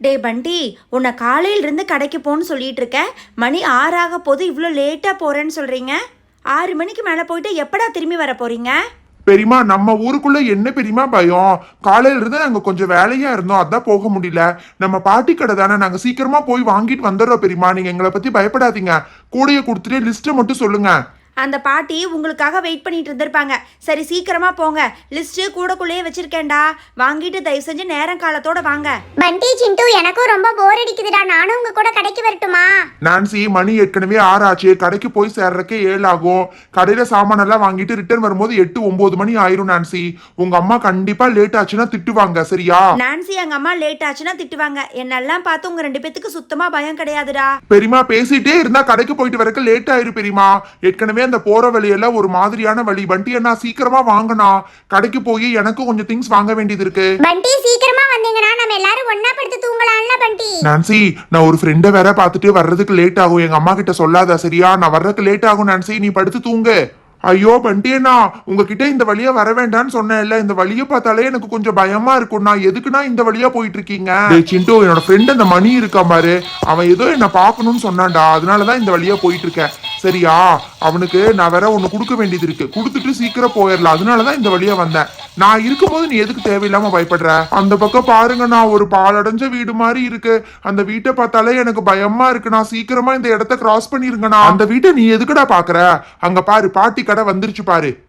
டே பண்டி உன்னை காலையிலிருந்து கடைக்கு போன்னு சொல்லிட்டு இருக்க மணி ஆறாக போது இவ்வளோ லேட்டாக போகிறேன்னு சொல்கிறீங்க ஆறு மணிக்கு மேலே போயிட்டு எப்படா திரும்பி வர போகிறீங்க பெரியமா நம்ம ஊருக்குள்ள என்ன பெரியமா பயம்? காலையில இருந்து நாங்க கொஞ்சம் வேலையா இருந்தோம் அதான் போக முடியல. நம்ம பாட்டி கடை தானே நாங்க சீக்கிரமா போய் வாங்கிட்டு வந்துடுறோம் பெரியமா நீங்க எங்களை பத்தி பயப்படாதீங்க. கூடைய கொடுத்துட்டு லிஸ்ட்டை மட்டும் சொல்லுங்க. அந்த பாட்டி உங்களுக்காக வெயிட் பண்ணிட்டு இருந்திருப்பாங்க. சரி சீக்கிரமா போங்க. லிஸ்ட்டு கூடக்குள்ளேயே வச்சிருக்கேன்டா. வாங்கிட்டு தயவு செஞ்சு நேரம் காலத்தோட வாங்க. பண்டி சிண்டு எனக்கும் ரொம்ப போர் அடிக்குதுடா. நானும் உங்க கூட கடைக்கு வரட்டுமா? நான்சி மணி ஏற்கனவே ஆறாச்சு கடைக்கு போய் சேர்றதுக்கே ஏழு ஆகும் கடையில சாமானெல்லாம் வாங்கிட்டு ரிட்டர்ன் வரும்போது எட்டு ஒன்பது மணி ஆயிரும் நான்சி உங்க அம்மா கண்டிப்பா லேட் ஆச்சுன்னா திட்டுவாங்க சரியா? நான்சி எங்க அம்மா லேட் ஆச்சுன்னா திட்டுவாங்க. என்னெல்லாம் பார்த்து உங்க ரெண்டு பேத்துக்கு சுத்தமா பயம் கிடையாதுடா. பெரியமா பேசிட்டே இருந்தா கடைக்கு போயிட்டு வரக்கு லேட் ஆயிரும் பெரியமா ஏற்கனவே அந்த போற வழியெல்லாம் ஒரு மாதிரியான வழி. வண்டி என்ன சீக்கிரமா வாங்கினா கடைக்கு போய் எனக்கும் கொஞ்சம் திங்ஸ் வாங்க வேண்டியது இருக்கு. பண்டி சீக்கிரமா வந்தீங்கன்னா நம்ம எல்லாரும் ஒண்ணா படுத்து தூங்கலாம்ல பண்டி நான்சி நான் ஒரு ஃப்ரெண்டை வேற பார்த்துட்டு வர்றதுக்கு லேட் ஆகும். எங்க அம்மா கிட்ட சொல்லாத சரியா? நான் வர்றதுக்கு லேட் ஆகும் நான்சி நீ படுத்து தூங்கு. ஐயோ பண்டியண்ணா உங்ககிட்ட இந்த வழியா வர வேண்டாம்னு சொன்னேன்ல. இந்த வழியை பார்த்தாலே எனக்கு கொஞ்சம் பயமா இருக்கும்ண்ணா எதுக்குண்ணா இந்த வழியா போயிட்டு இருக்கீங்க டேய் சிண்டு என்னோட ஃப்ரெண்ட் அந்த மணி இருக்கான் பாரு. அவன் ஏதோ என்ன பார்க்கணும்னு சொன்னான்டா. அதனாலதான் இந்த வழியா போயிட்டு இருக்கேன் சரியா? அவனுக்கு நான் வேற ஒன்று கொடுக்க வேண்டியது இருக்கு. கொடுத்துட்டு சீக்கிரம் போயிடலாம் அதனாலதான் இந்த வழியா வந்தேன். நான் இருக்கும்போது நீ எதுக்கு தேவையில்லாம பயப்படுற? அந்த பக்கம் பாருங்க நான் ஒரு பாலடைஞ்ச வீடு மாதிரி இருக்கு. அந்த வீட்டை பார்த்தாலே எனக்கு பயமா இருக்கு. நான் சீக்கிரமா இந்த இடத்த கிராஸ் பண்ணிருங்கண்ணா. அந்த வீட்டை நீ எதுக்குடா பாக்குற அங்க பாரு பாட்டி கடை வந்துருச்சு பாரு.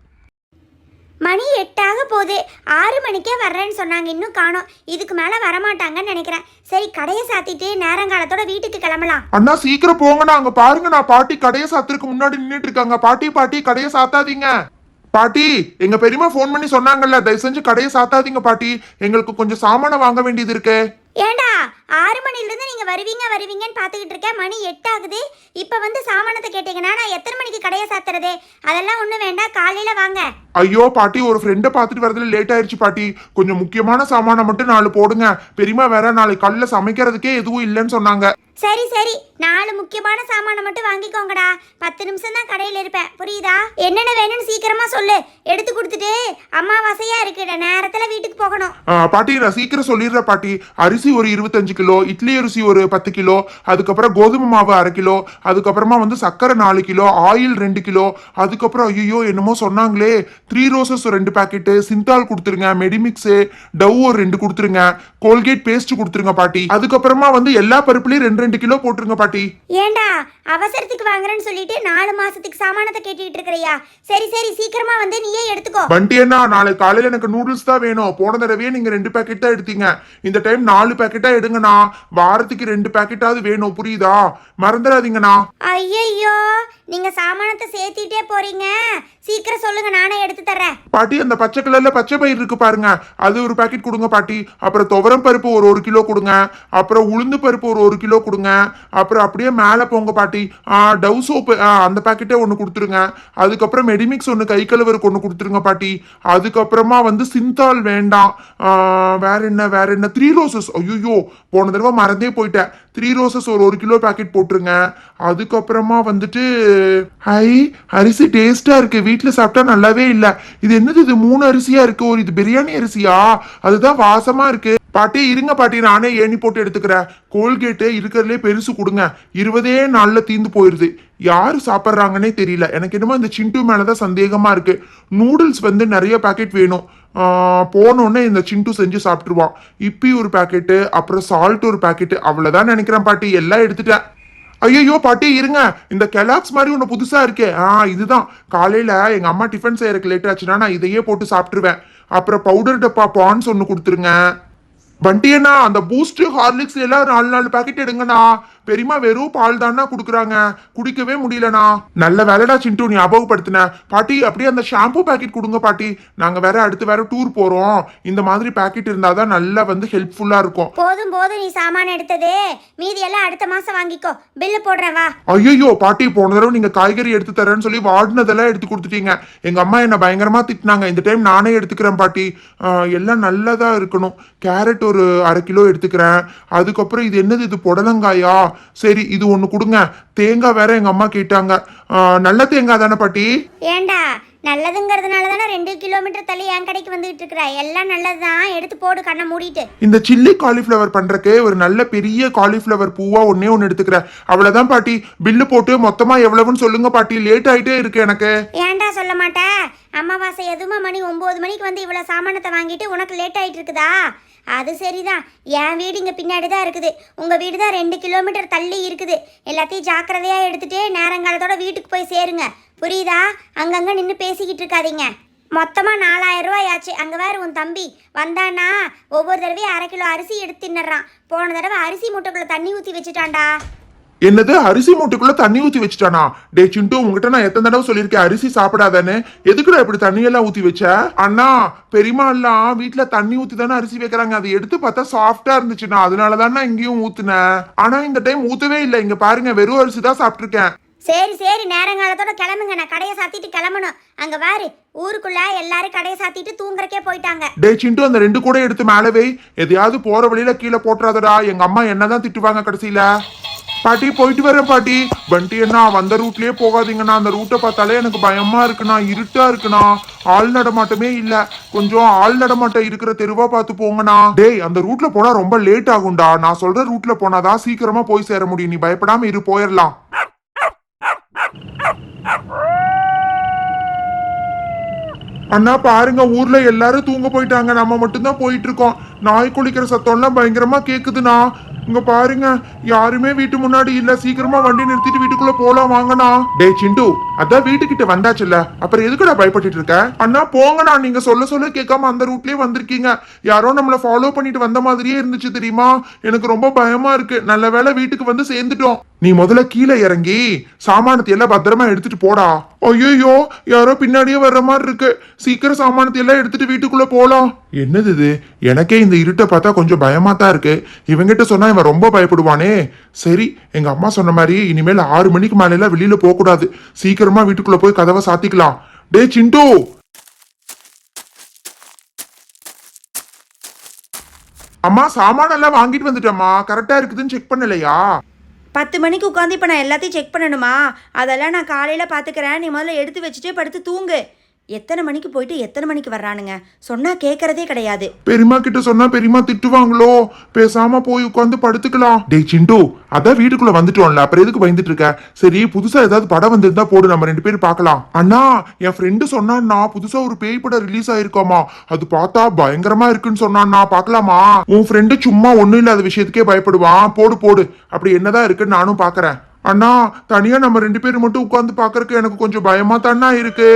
மணி எட்டாக போகுது. ஆறு மணிக்கே வர்றேன்னு சொன்னாங்க. இன்னும் காணோம். இதுக்கு மேல வரமாட்டாங்கன்னு நினைக்கிறேன். சரி கடையை சாத்திட்டு நேரங்காலத்தோட வீட்டுக்கு கிளம்பலாம். அண்ணா சீக்கிரம் போங்கண்ணா அங்க பாருங்க. நான் பாட்டி கடையை சாத்துறதுக்கு முன்னாடி நின்னுட்டு இருக்காங்க. பாட்டி பாட்டி கடையை சாத்தாதீங்க. பாட்டி எங்க பெரியம்மா ஃபோன் பண்ணி சொன்னாங்கல்ல தயவு செஞ்சு கடையை சாத்தாதீங்க பாட்டி. எங்களுக்கு கொஞ்சம் சாமானை வாங்க வேண்டியது இருக்கு. ஏண்டா வருவீங்க வருவீங்கன்னு பார்த்துக்கிட்டு இருக்கேன். மணி எட்டு ஆகுது இப்போ வந்து சாமானத்தை கேட்டீங்கன்னா நான் எத்தனை மணிக்கு கடையை சாத்துறது? அதெல்லாம் ஒன்றும் வேண்டாம். காலையில் வாங்க. ஐயோ பாட்டி ஒரு ஃப்ரெண்டை பார்த்துட்டு வரதுல லேட் ஆயிடுச்சு பாட்டி. கொஞ்சம் முக்கியமான சாமானை மட்டும் நாலு போடுங்க. பெரியம்மா வேற நாளைக்கு கல்லில் சமைக்கிறதுக்கே எதுவும் இல்லைன்னு சொன்னாங்க. சரி சரி. நாலு முக்கியமான சாமானை மட்டும் வாங்கிக்கோங்கடா. பத்து நிமிஷம் தான் கடையில் இருப்பேன். புரியுதா? என்னென்ன வேணும்னு சீக்கிரமா சொல்லு. எடுத்து கொடுத்துட்டு அமாவாசையா இருக்குட. நேரத்துல வீட்டுக்கு போகணும். பாட்டி நான் சீக்கிரம் சொல்லிடுறேன் பாட்டி. அரிசி ஒரு இருபத்தஞ்சு கிலோ இட்லி அரிசி ஒரு பத்து கிலோ அதுக்கப்புறம் கோதுமை மாவு அரை கிலோ அதுக்கப்புறமா வந்து சர்க்கரை நாலு கிலோ ஆயில் ரெண்டு கிலோ அதுக்கப்புறம் ஐயோ என்னமோ சொன்னாங்களே. த்ரீ ரோசஸ் ரெண்டு பாக்கெட்டு சிந்தால் கொடுத்துருங்க மெடிமிக்ஸு டவ் ஒரு ரெண்டு கொடுத்துருங்க கோல்கேட் பேஸ்ட் கொடுத்துருங்க பாட்டி. அதுக்கப்புறமா வந்து எல்லா பருப்புலையும் ரெண்டு ரெண்டு கிலோ போட்டுருங்க பாட்டி. ஏண்டா அவசரத்துக்கு வாங்குறேன்னு சொல்லிட்டு நாலு மாசத்துக்கு சாமானத்தை கேட்டுக்கிட்டு இருக்கிறியா? சரி சரி சீக்கிரமா வந்து நீயே எடுத்துக்கோ. பண்டி அண்ணா நாளை காலையில எனக்கு நூடுல்ஸ் தான் வேணும். போன தடவையே நீங்க ரெண்டு பேக்கெட் தான் எடுத்தீங்க. இந்த டைம் நாலு பேக்கெட்டா எடுங்கண்ணா. வாரத்துக்கு ரெண்டு பேக்கெட்டாவது வேணும் புரியுதா? மறந்துடாதீங்கண்ணா. ஐயையோ நீங்க சாமானத்தை சேர்த்திட்டே போறீங்க. சீக்கிரம் சொல்லுங்க நானே எடுத்து தரேன் பாட்டி அந்த பச்சை கலர்ல பச்சை பயிர் இருக்கு பாருங்க. அது ஒரு பாக்கெட் கொடுங்க பாட்டி. அப்புறம் துவரம் பருப்பு ஒரு ஒரு கிலோ கொடுங்க. அப்புறம் உளுந்து பருப்பு ஒரு ஒரு கிலோ கொடுங்க. அப்புறம் அப்படியே மேலே போங்க பாட்டி. டவ் சோப்பு அந்த பாக்கெட்டே ஒன்று கொடுத்துருங்க. அதுக்கப்புறம் மெடிமிக்ஸ் ஒன்று கை கழுவருக்கு ஒன்று கொடுத்துருங்க பாட்டி. அதுக்கப்புறமா வந்து சிந்தால் வேண்டாம். வேற என்ன வேற என்ன? த்ரீ ரோசஸ் ஐயோ போன தடவை மறந்தே போயிட்டேன். த்ரீ ரோசஸ் ஒரு ஒரு கிலோ பாக்கெட் போட்டுருங்க. அதுக்கப்புறமா வந்துட்டு ஹை அரிசி டேஸ்டா இருக்கு. வீட்டில் சாப்பிட்டா நல்லாவே இல்லை. இது என்னது? இது மூணு அரிசியா இருக்கு. ஒரு இது பிரியாணி அரிசியா? அதுதான் வாசமா இருக்கு. பாட்டி இருங்க பாட்டி நானே ஏணி போட்டு எடுத்துக்கிறேன். கோல்கேட்டு இருக்கிறதுலே பெருசு கொடுங்க. இருபதே நாளில் தீந்து போயிடுது யாரு சாப்பிட்றாங்கன்னே தெரியல. எனக்கு என்னமோ இந்த சிண்டு மேலதான் சந்தேகமா இருக்கு. நூடுல்ஸ் வந்து நிறைய பாக்கெட் வேணும். போனோடனே இந்த சிண்டு செஞ்சு சாப்பிட்ருவான் இப்பி ஒரு பாக்கெட்டு அப்புறம் சால்ட் ஒரு பாக்கெட்டு அவ்வளோதான் நினைக்கிறேன் பாட்டி. எல்லாம் எடுத்துட்டேன். ஐயோ பாட்டி இருங்க. இந்த கெலாக்ஸ் மாதிரி ஒன்று புதுசாக இருக்கே. ஆ இதுதான். காலையில் எங்கள் அம்மா டிஃபன் செய்யறதுக்கு லேட் ஆச்சுன்னா நான் இதையே போட்டு சாப்பிட்ருவேன் அப்புறம் பவுடர் டப்பா பான்ஸ் ஒன்று கொடுத்துருங்க. பண்டி அண்ணா அந்த பூஸ்ட் ஹார்லிக்ஸ் எல்லாம் நாலு நாலு பாக்கெட் எடுங்கண்ணா. பெரியமா வெறும் பால் தானா கொடுக்குறாங்க. குடிக்கவே முடியலண்ணா. நல்ல வேலைடா சிண்டு ஞாபகப்படுத்தின பாட்டி அப்படியே அந்த ஷாம்பு பாக்கெட் கொடுங்க பாட்டி. நாங்க வேற அடுத்து வேற டூர் போறோம். இந்த மாதிரி பாக்கெட் இருந்தாதான் நல்லா வந்து ஹெல்ப்ஃபுல்லா இருக்கும். போதும் போதும் நீ சாமான் எடுத்தது. மீதி எல்லாம் அடுத்த மாசம் வாங்கிக்கோ. பில்லு போடுறேன் வா. ஐயோ பாட்டி போன தடவை நீங்க காய்கறி எடுத்து தரேன்னு சொல்லி வாடினதெல்லாம் எடுத்து கொடுத்துட்டீங்க. எங்க அம்மா என்ன பயங்கரமா திட்டினாங்க. இந்த டைம் நானே எடுத்துக்கிறேன் பாட்டி. எல்லாம் நல்லதா இருக்கணும். கேரட் ஒரு அரை கிலோ எடுத்துக்கிறேன். அதுக்கப்புறம் இது என்னது? இது புடலங்காயா? சரி இது ஒன்று கொடுங்க. தேங்காய் வேற எங்க அம்மா கேட்டாங்க. நல்ல தேங்காய் தானே பாட்டி? ஏண்டா நல்லதுங்கிறதுனால தானே ரெண்டு கிலோமீட்டர் தள்ளி என் கடைக்கு வந்துகிட்டு இருக்கிற. எல்லாம் நல்லது தான் எடுத்து போடு கண்ணை மூடிட்டு. இந்த சில்லி காலிஃப்ளவர் பண்றதுக்கு ஒரு நல்ல பெரிய காலிஃப்ளவர் பூவா ஒன்னே ஒன்னு எடுத்துக்கிறேன் அவ்வளவுதான் பாட்டி. பில்லு போட்டு மொத்தமா எவ்வளவுன்னு சொல்லுங்க பாட்டி. லேட் ஆயிட்டே இருக்கு எனக்கு. ஏன்டா சொல்ல மாட்டே? அமாவாசை எதுவுமா மணி ஒம்பது மணிக்கு வந்து இவ்வளோ சாமானத்தை வாங்கிட்டு உனக்கு லேட் ஆயிட்டு இருக்குதா? அது சரிதான். என் வீடு இங்கே பின்னாடி தான் இருக்குது. உங்கள் வீடு தான் ரெண்டு கிலோமீட்டர் தள்ளி இருக்குது. எல்லாத்தையும் ஜாக்கிரதையாக எடுத்துகிட்டே நேரங்காலத்தோட வீட்டுக்கு போய் சேருங்க. புரியுதா? அங்கங்கே நின்று பேசிக்கிட்டு இருக்காதீங்க. மொத்தமாக நாலாயிரம் ஆச்சு அங்கே வேறு உன் தம்பி வந்தானா ஒவ்வொரு தடவையும் அரை கிலோ அரிசி எடுத்து தின்னுறான். போன தடவை அரிசி மூட்டைக்குள்ளே தண்ணி ஊற்றி வச்சுட்டான்டா. என்னது அரிசி மூட்டைக்குள்ள தண்ணி ஊத்தி வச்சுட்டானா? டே சிண்டு உங்ககிட்ட நான் எத்தனை தடவை சொல்லியிருக்கேன் அரிசி சாப்பிடாதானே எதுக்குடா இப்படி தண்ணி எல்லாம் ஊத்தி வச்ச? அண்ணா பெரியம்மா எல்லாம் வீட்டுல தண்ணி ஊத்தி தானே அரிசி வைக்கிறாங்க. அதை எடுத்து பார்த்தா சாஃப்டா இருந்துச்சுண்ணா. அதனால தானே இங்கேயும் ஊத்துனேன். ஆனா இந்த டைம் ஊத்தவே இல்லை. இங்க பாருங்க வெறும் அரிசி தான் சாப்பிட்டிருக்கேன். சரி சரி நேரங்காலத்தோட கிளம்புங்க. நான் கடையை சாத்திட்டு கிளம்பணும். அங்க பாரு ஊருக்குள்ள எல்லாரும் கடையை சாத்திட்டு தூங்குறக்கே போயிட்டாங்க. டே சிண்டு அந்த ரெண்டு கூட எடுத்து மேலே வை. எதையாவது போற வழியில கீழே போட்டுறாதடா. எங்க அம்மா என்னதான் திட்டுவாங்க கடைசியில? பாட்டி போயிட்டு வரேன் பாட்டி. வண்டி அண்ணா வந்த ரூட்லயே போகாதீங்கண்ணா. அந்த ரூட்டை பார்த்தாலே எனக்கு பயமா இருக்குண்ணா இருட்டா இருக்குண்ணா. ஆள் நடமாட்டமே இல்ல. கொஞ்சம் ஆள் நடமாட்டம் இருக்கிற தெருவா பார்த்து போங்கண்ணா. டேய் அந்த ரூட்ல போனா ரொம்ப லேட் ஆகும்டா. நான் சொல்ற ரூட்ல போனாதான் சீக்கிரமா போய் சேர முடியும். நீ பயப்படாம இரு போயிடலாம் அண்ணா பாருங்க ஊர்ல எல்லாரும் தூங்க போயிட்டாங்க. நம்ம மட்டும்தான் போயிட்டு இருக்கோம். நாய் குளிக்கிற சத்தம்லாம் பயங்கரமா கேக்குதுண்ணா. இங்க பாருங்க யாருமே வீட்டு முன்னாடி இல்ல. சீக்கிரமா வண்டி நிறுத்திட்டு வீட்டுக்குள்ள போலாம் வாங்கண்ணா. டே சிண்டு. அதான் வீட்டுக்கிட்ட வந்தாச்சுல்ல. அப்புறம் எதுக்குடா பயப்பட்டுட்டு இருக்க? அண்ணா போங்கண்ணா நீங்க சொல்ல சொல்ல கேட்காம அந்த ரூட்லயே வந்திருக்கீங்க. யாரோ நம்மள ஃபாலோ பண்ணிட்டு வந்த மாதிரியே இருந்துச்சு தெரியுமா? எனக்கு ரொம்ப பயமா இருக்கு. நல்ல வேளை வீட்டுக்கு வந்து சேர்ந்துட்டோம். நீ முதல்ல கீழே இறங்கி சாமானத்தை எல்லாம் பத்திரமா எடுத்துட்டு போடா. ஐயோ யாரோ பின்னாடியே வர்ற மாதிரி இருக்கு. சீக்கிரம் சாமானத்தை எல்லாம் எடுத்துட்டு வீட்டுக்குள்ள போலாம். என்னது இது? எனக்கே இந்த இருட்டை பார்த்தா கொஞ்சம் பயமா தான் இருக்கு. இவங்கிட்ட சொன்னா இவன் ரொம்ப பயப்படுவானே. சரி எங்க அம்மா சொன்ன மாதிரி இனிமேல் ஆறு மணிக்கு மேல எல்லாம் வெளியில போக கூடாது சீக்கிரம் வீட்டுக்குள்ள போய் கதவை சாத்திக்கலாம். டே சிண்டு. அம்மா சாமான எல்லாம் வாங்கிட்டு வந்துட்டேம்மா. கரெக்டா இருக்குதுன்னு செக் பண்ணலையா? பத்து மணிக்கு உட்காந்து இப்போ நான் எல்லாத்தையும் செக் பண்ணணுமா? அதெல்லாம் நான் காலையில் பார்த்துக்கிறேன் நீ முதல்ல எடுத்து வச்சுட்டு படுத்து தூங்கு. எத்தனை மணிக்கு போயிட்டு எத்தனை மணிக்கு வர்றானுங்க? சொன்னால் கேக்குறதே கிடையாது. பெரியம்மா கிட்ட சொன்னா பெரியம்மா திட்டுவாங்களோ? பேசாம போய் உட்காந்து படுத்துக்கலாம். டேய் சிண்டு அதான் வீட்டுக்குள்ள வந்துட்டோம்ல அப்புறம் எதுக்கு பயந்துட்டு இருக்க? சரி புதுசா ஏதாவது படம் வந்திருந்தா போடு நம்ம ரெண்டு பேரும் பார்க்கலாம். அண்ணா என் ஃப்ரெண்டு சொன்னான்னா புதுசா ஒரு பேய் படம் ரிலீஸ் ஆயிருக்காமா? அது பார்த்தா பயங்கரமா இருக்குன்னு சொன்னான்னா பார்க்கலாமா? உன் ஃப்ரெண்டு சும்மா ஒண்ணும் இல்லாத விஷயத்துக்கே பயப்படுவான். போடு போடு. அப்படி என்னதான் இருக்குன்னு நானும் பாக்குறேன் அண்ணா தனியா நம்ம ரெண்டு பேரும் மட்டும் உட்காந்து பாக்குறதுக்கு எனக்கு கொஞ்சம் பயமா தானா இருக்கு?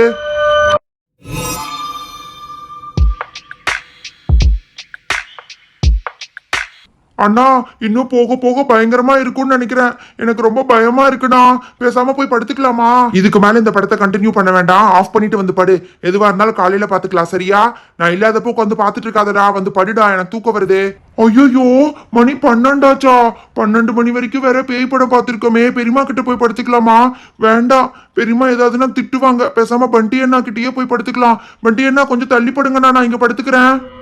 Yeah. அண்ணா இன்னும் போக போக பயங்கரமா இருக்கும்னு நினைக்கிறேன். எனக்கு ரொம்ப பயமா இருக்குண்ணா. பேசாம போய் படுத்துக்கலாமா? இதுக்கு மேல இந்த படத்தை கண்டினியூ பண்ண வேண்டாம். ஆஃப் பண்ணிட்டு வந்து படு. எதுவா இருந்தாலும் காலையில பாத்துக்கலாம் சரியா? நான் இல்லாதப்போ உட்காந்து பாத்துட்டு இருக்காதடா. வந்து படுடா. எனக்கு தூக்கம் வருது. ஐயோ மணி பன்னெண்டாச்சா? பன்னெண்டு மணி வரைக்கும் வேற பேய் படம் பார்த்துருக்கோமே. பெரியம்மா கிட்ட போய் படுத்துக்கலாமா? வேண்டாம். பெரியம்மா ஏதாவதுன்னா திட்டுவாங்க. பேசாம பண்டி அண்ணா கிட்டயே போய் படுத்துக்கலாம். பண்டி அண்ணா கொஞ்சம் தள்ளி படுங்கண்ணா. நான் இங்க படுத்துக்கிறேன்.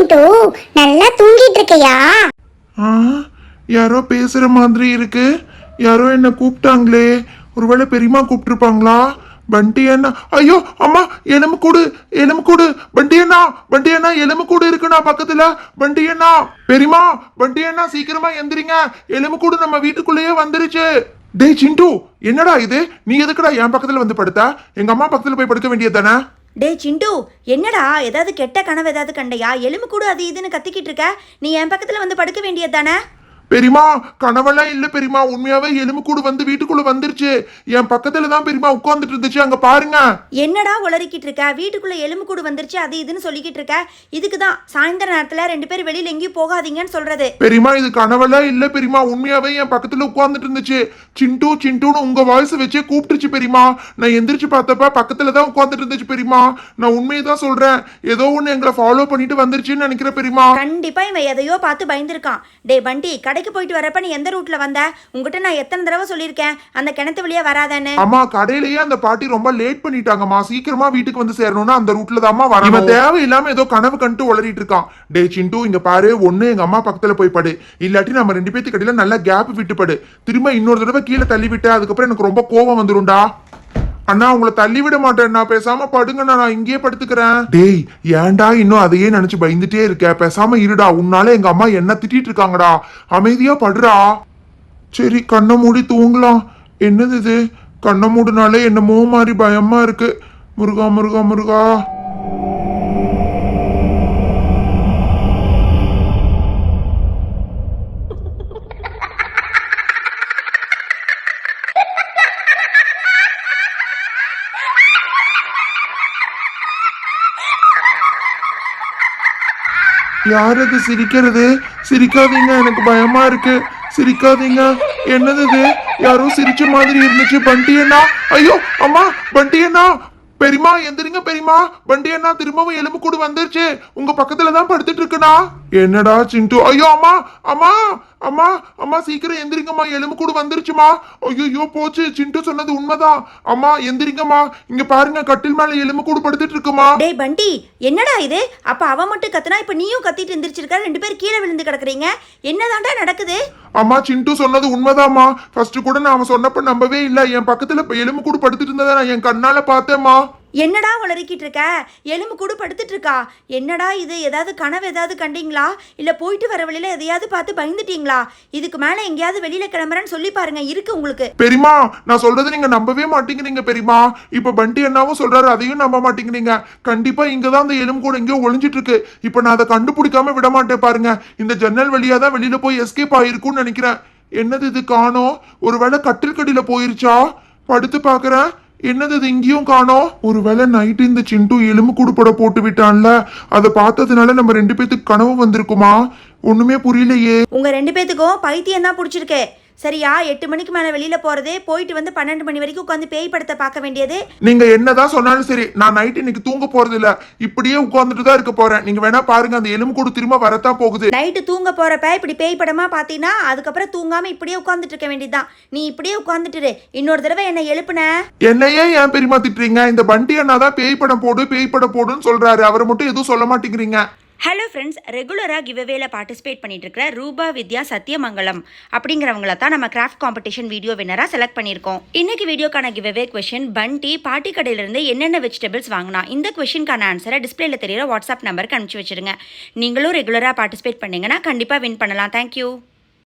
என்ன சிண்டு நல்லா தூங்கிட்டு இருக்கையா? ஆ யாரோ பேசுற மாதிரி இருக்கு. யாரோ என்ன கூப்பிட்டாங்களே. ஒருவேளை பெரியம்மா கூப்பிட்டுருப்பாங்களா? பண்டி அண்ணா ஐயோ அம்மா எலும்பு கூடு எலும்பு கூடு. பண்டி அண்ணா பண்டி அண்ணா எலும்பு கூடு இருக்குண்ணா பக்கத்துல. பண்டி அண்ணா பெரியம்மா பண்டி அண்ணா சீக்கிரமா எந்திரிங்க. எலும்பு கூடு நம்ம வீட்டுக்குள்ளேயே வந்துருச்சு. டேய் சிண்டு என்னடா இது? நீ எதுக்குடா என் பக்கத்துல வந்து படுத்த? எங்க அம்மா பக்கத்துல போய் படுக்க வேண்டியது தானே? டே சிண்டு என்னடா? ஏதாவது கெட்ட கனவு ஏதாவது கண்டையா? எலும்பு கூட அது இதுன்னு கத்திக்கிட்டு இருக்க. நீ என் பக்கத்தில் வந்து படுக்க வேண்டியது தானே? பெரியமா கனவெல்லாம் இல்ல பெரியமா உண்மையாவே எலும்பு கூடு வந்து வீட்டுக்குள்ள வந்துருச்சு. என் பக்கத்துல தான் பெரியமா உட்கார்ந்துட்டு இருந்துச்சு. அங்க பாருங்க. என்னடா உளறிக்கிட்டு இருக்க? வீட்டுக்குள்ள எலும்பு கூடு வந்துருச்சு. அது இதுன்னு சொல்லிக்கிட்டு இருக்க? இதுக்கு தான் சாயந்தர நேரத்தில் ரெண்டு பேரும் வெளியில் எங்கேயும் போகாதீங்கன்னு சொல்றது. பெரியமா இது கனவெல்லாம் இல்ல பெரியமா உண்மையாவே என் பக்கத்துல உட்கார்ந்துட்டு இருந்துச்சு. சிண்டு சிண்டுன்னு உங்க வாய்ஸ் வச்சே கூப்பிட்டுச்சு பெரியமா நான் எந்திரிச்சு பார்த்தப்ப பக்கத்துல தான் உட்கார்ந்துட்டு இருந்துச்சு பெரியமா நான் உண்மையை தான் சொல்றேன். ஏதோ ஒண்ணு எங்களை ஃபாலோ பண்ணிட்டு வந்துருச்சுன்னு நினைக்கிறேன் பெரியமா கண்டிப்பா இவன் எதையோ பார்த்து பயந்துருக்கான். டே பண்டி கடை கடைக்கு போயிட்டு வரப்ப நீ எந்த ரூட்ல வந்த? உங்ககிட்ட நான் எத்தனை தடவை சொல்லியிருக்கேன். அந்த கிணத்து வழியா வராதேன்னு. அம்மா கடையிலேயே அந்த பாட்டி ரொம்ப லேட் பண்ணிட்டாங்கம்மா. சீக்கிரமா வீட்டுக்கு வந்து சேரணும்னா அந்த ரூட்ல தாம்மா வரணும் இவன் தேவையில்லாம ஏதோ கனவு கண்டு உளறிட்டு இருக்கான். டே சிண்டு இங்க பாரு ஒண்ணு எங்க அம்மா பக்கத்துல போய் படு. இல்லாட்டி நம்ம ரெண்டு பேத்துக்கு இடையில நல்லா கேப் விட்டு படு திரும்ப இன்னொரு தடவை கீழே தள்ளி விட்ட அதுக்கப்புறம் எனக்கு ரொம்ப கோவம் வந்துரும்டா. அண்ணா உங்களை தள்ளி விட மாட்டேன் நான் பேசாம படுங்கண்ணா நான் இங்கேயே படுத்துக்கிறேன். டேய் ஏன்டா இன்னும் அதையே நினைச்சு பயந்துட்டே இருக்க? பேசாம இருடா. உன்னால எங்க அம்மா என்ன திட்டிட்டு இருக்காங்கடா? அமைதியா படுறா. சரி கண்ணை மூடி தூங்கலாம். என்னது இது? கண்ணை மூடினாலே என்னமோ மாதிரி பயமா இருக்கு. முருகா முருகா முருகா. யார் அது சிரிக்கிறது? சிரிக்காதீங்க எனக்கு பயமா இருக்கு. சிரிக்காதீங்க. என்னது இது? யாரோ சிரிச்ச மாதிரி இருந்துச்சு. பண்டி அண்ணா? ஐயோ அம்மா பண்டி அண்ணா. பெரியமா எந்திரிங்க பெரியமா பண்டி அண்ணா திரும்பவும் எலும்பு கூடு வந்துருச்சு. உங்க பக்கத்துல தான் படுத்துட்டு இருக்குண்ணா. என்னடா சிண்டு? ஐயோ அம்மா அம்மா அம்மா அம்மா சீக்கிரம் எந்திரிங்கம்மா. எலும்பு கூடு வந்துருச்சுமா. ஐயோ போச்சு. சிண்டு சொன்னது உண்மைதான். அம்மா எந்திரிங்கம்மா. இங்க பாருங்க கட்டில் மேல எலும்பு கூடு படுத்துட்டு இருக்குமா டேய் பண்டி என்னடா இது? அப்ப அவ மட்டும் கத்துனா இப்ப நீயும் கத்திட்டு எந்திரிச்சிருக்க ரெண்டு பேரும் கீழே விழுந்து கிடக்குறீங்க. என்னதான்டா நடக்குது? அம்மா சிண்டு சொன்னது உண்மைதாம்மா. ஃபர்ஸ்ட் கூட நான் அவன் சொன்னப்ப நம்பவே இல்ல. என் பக்கத்துல எலும்பு கூடு படுத்துட்டு இருந்ததை நான் என் கண்ணால பார்த்தேம்மா. என்னடா உளறிக்கிட்டு இருக்க? எலும்பு கூடு படுத்துட்டு இருக்கா? என்னடா இது? ஏதாவது கனவு ஏதாவது கண்டிங்களா? இல்லை போயிட்டு வர வழியில எதையாவது பார்த்து பயந்துட்டீங்களா? இதுக்கு மேலே எங்கேயாவது வெளியில கிளம்புறேன்னு சொல்லி பாருங்க இருக்கு உங்களுக்கு. பெரியமா நான் சொல்றது நீங்க நம்பவே மாட்டேங்கிறீங்க பெரியமா இப்போ பண்டி என்னாவும் சொல்றாரு அதையும் நம்ப மாட்டேங்கிறீங்க. கண்டிப்பா இங்கதான் அந்த எலும்பு கூட எங்கேயோ ஒளிஞ்சிட்டு இருக்கு. இப்போ நான் அதை கண்டுபிடிக்காம விட மாட்டேன் பாருங்க. இந்த ஜன்னல் வழியா தான் வெளியில போய் எஸ்கேப் ஆயிருக்கும்னு நினைக்கிறேன். என்னது இது காணோம்? ஒருவேளை கட்டில் கடியில போயிருச்சா? படுத்து பாக்குறேன். என்னது இது இங்கேயும் காணோம்? ஒருவேளை நைட்டு இந்த சிண்டு எலும்பு கூடுபட போட்டு விட்டான்ல அதை பார்த்ததுனால நம்ம ரெண்டு பேத்துக்கு கனவு வந்திருக்குமா? ஒண்ணுமே புரியலையே. உங்க ரெண்டு பேத்துக்கும் பைத்தியம் தான் பிடிச்சிருக்கே. சரியா? எட்டு மணிக்கு மேல வெளியில போறது போயிட்டு வந்து பன்னெண்டு மணி வரைக்கும் உட்காந்து பேய் படத்தை பார்க்க வேண்டியது. நீங்க என்னதான் சொன்னாலும் சரி நான் நைட் இன்னைக்கு தூங்க போறது இல்ல. இப்படியே உட்கார்ந்துட்டு தான் இருக்க போறேன். நீங்க வேணா பாருங்க அந்த எலும்பு கூடு திரும்ப வரத்தான் போகுது. நைட்டு தூங்க போறப்ப இப்படி பேய் படமா பார்த்தீங்கன்னா அதுக்கப்புறம் தூங்காம இப்படியே உட்காந்துட்டு இருக்க வேண்டியதுதான். நீ இப்படியே உட்காந்துட்டுரு இன்னொரு தடவை என்னை எழுப்புன. என்னையே ஏன் பெரியமா திட்டுறீங்க? இந்த பண்டி அண்ணா தான் பேய் படம் போடு பேய் படம் போடுன்னு சொல்றாரு. அவரை மட்டும் எதுவும் சொல்ல மாட்டேங்கிறீங்க. ஹலோ ஃப்ரெண்ட்ஸ் ரெகுலராக கிவ்அவேல பார்ட்டிசிபேட் பண்ணிட்டு இருக்கிற ரூபா வித்யா சத்தியமங்கலம் அப்படிங்கிறவங்கள தான் நம்ம கிராஃப்ட் காம்படிஷன் வீடியோ வின்னராக செலக்ட் பண்ணியிருக்கோம். இன்னைக்கு வீடியோக்கான கிவ்அவே கொஷின் பண்டி பாட்டி கடையிலிருந்து என்னென்ன வெஜிடபிள்ஸ் வாங்கினா இந்த கொஷினுக்கான ஆன்சரை டிஸ்பிளேல தெரியிற வாட்ஸ்அப் நம்பருக்கு அனுப்பிச்சி வச்சிருங்க. நீங்களும் ரெகுலராக பார்ட்டிசிபேட் பண்ணீங்கன்னா கண்டிப்பாக வின் பண்ணலாம். தேங்க்யூ